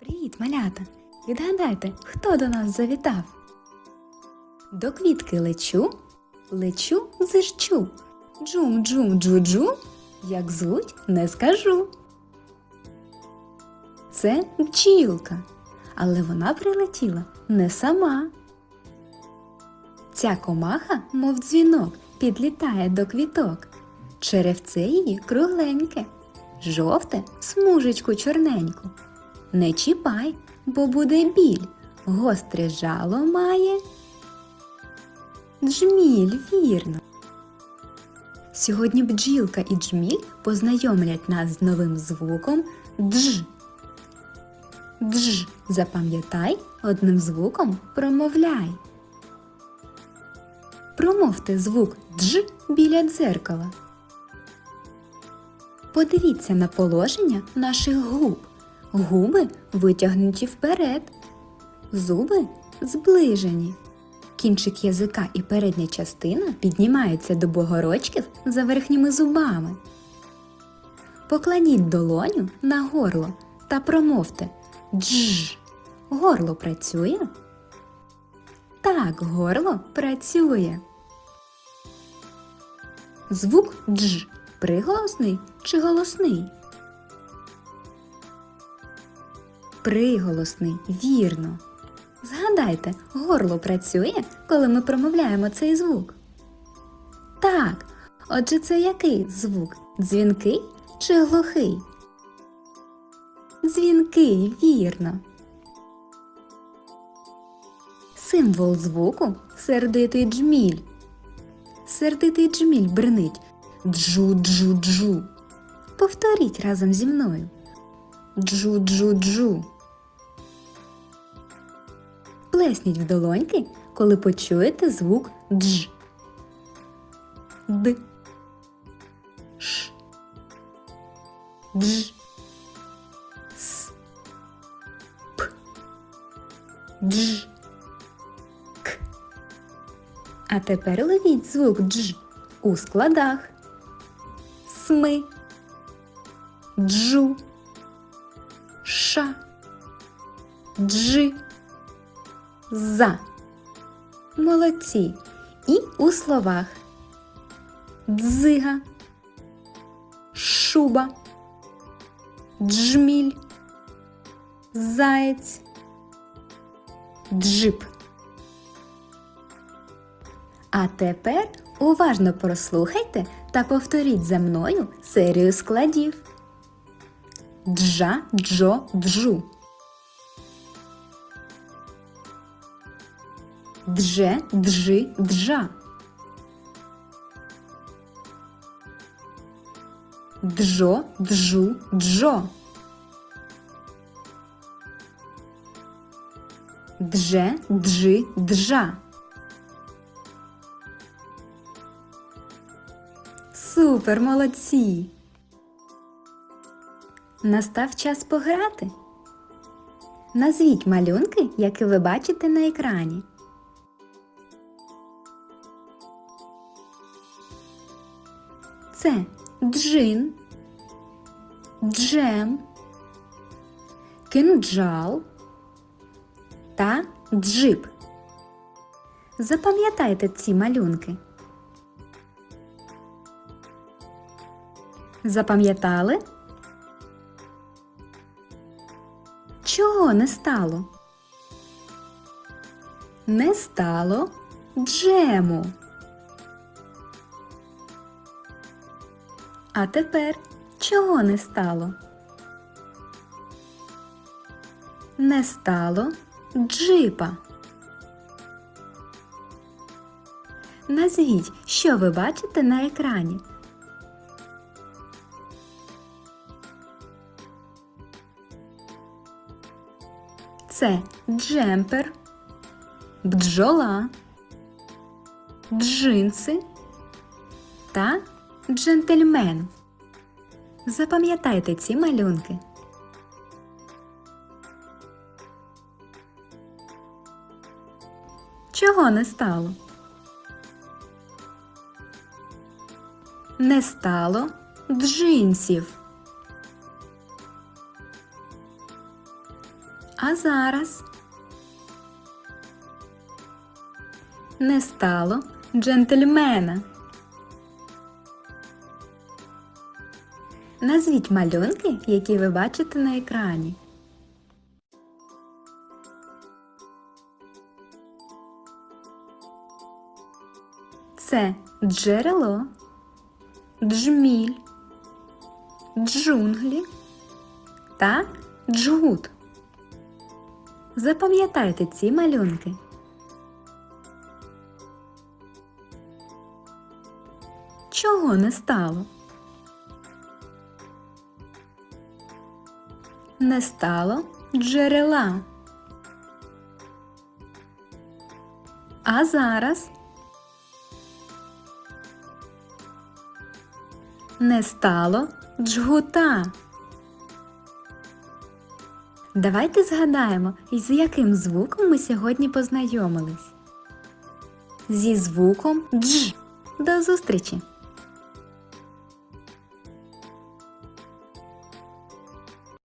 Привіт, малята! Відгадайте, хто до нас завітав? До квітки лечу, лечу зищу. Джум, джум, джу-джу, як звуть, не скажу. Це бджілка, але вона прилетіла не сама. Ця комаха, мов дзвінок, підлітає до квіток. Черевце її кругленьке, жовте смужечку чорненьку. Не чіпай, бо буде біль, гостре жало має. Джміль, вірно. Сьогодні бджілка і джміль познайомлять нас з новим звуком дж. Дж. Запам'ятай, одним звуком промовляй. Промовте звук дж біля дзеркала. Подивіться на положення наших губ. Губи витягнуті вперед, зуби зближені. Кінчик язика і передня частина піднімаються до богорочків за верхніми зубами. Покладіть долоню на горло та промовте Дж. Горло працює? Так, горло працює. Звук дж приголосний чи голосний? Приголосний, вірно. Згадайте, горло працює, коли ми промовляємо цей звук. Так, отже, це який звук? Дзвінкий чи глухий? Дзвінкий, вірно. Символ звуку сердитий джміль. Сердитий джміль бринить джу-джу-джу. Повторіть разом зі мною. Джу-джу-джу. Плесніть в долоньки, коли почуєте звук дж. Д. Ш. Дж. С. П. Дж. К. А тепер ловіть звук дж у складах. Сми. Джу. Ша. Джи. За. Молодці. І у словах. Дзига. Шуба. Джміль. Заєць. Джип. А тепер уважно прослухайте та повторіть за мною серію складів. Джа, джо, джу. Дже, джи, джа. Джо, джу, джо. Дже, джи, джа. Супер, молодці! Настав час пограти. Назвіть малюнки, які ви бачите на екрані. Це джин, джем, кинджал та джип. Запам'ятайте ці малюнки. Запам'ятали? Чого не стало? Не стало джему. А тепер чого не стало? Не стало джипа. Назвіть, що ви бачите на екрані. Це джемпер, бджола, джинси та джентльмен. Запам'ятайте ці малюнки. Чого не стало? Не стало джинсів. А зараз не стало джентльмена. Назвіть малюнки, які ви бачите на екрані. Це джерело, джміль, джунглі та джгут. Запам'ятайте ці малюнки. Чого не стало? Не стало джерела. А зараз не стало джгута. Давайте згадаємо, із яким звуком ми сьогодні познайомились. Зі звуком дж. До зустрічі!